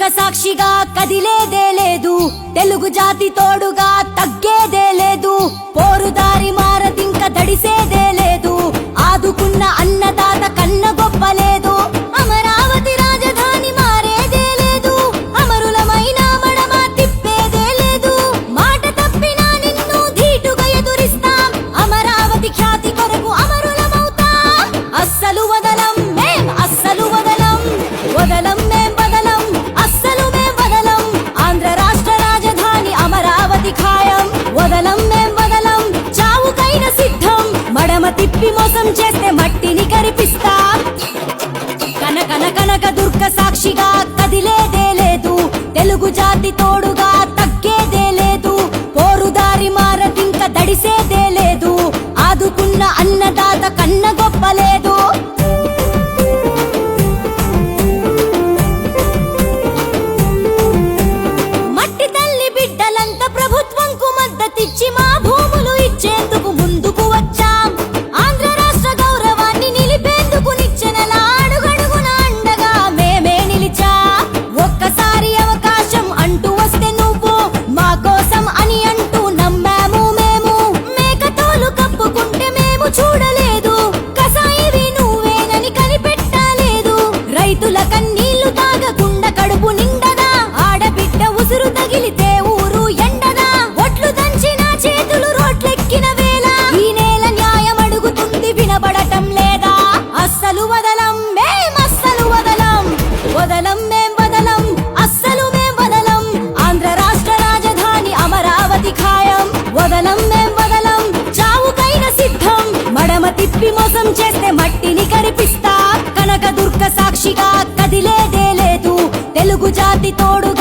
ఒక్క సాక్షిగా కదిలేదే లేదు. తెలుగు జాతి తోడుగా తగ్గేదే లేదు. పోరుదా ఖాయం వదలం మేం వదలం. చావుకైన సిద్ధం. మడమ తిప్పి మోసం చేస్తే మట్టిని కరిపిస్తా. కనకన కనక దుర్గ సాక్షిగా కదిలేదే లేదు. తెలుగు జాతి తోడుగా తగ్గేదే లేదు. పోరుదారి మారకింక తడిసేదే లేదు. ఆదుకున్న అన్నదాత కన్నగో రైతుల కన్నీళ్ళు తాగకుండా కడుపు నిండదా? ఆడబిడ్డ ఉసురు తగిలితే ఊరు ఎండదా? ఒట్లు దంచిన చేతులు రోడ్లెక్కిన వేళ. ఈ నేల న్యాయం అడుగుతుంది వినబడటం లేదా? అస్సలు వదలం మేం అస్సలు వదలం. వదలం మేం వదలం అస్సలు మేం వదలం. ఆంధ్ర రాష్ట్ర రాజధాని అమరావతి ఖాయం. వదలం మేం వదలం చావుకైన సిద్ధం. మడమ తిప్పి మోసం చేస్తే మట్టిని కరిపిస్తా. కదిలేదే లేదు. తెలుగు జాతి తోడుగా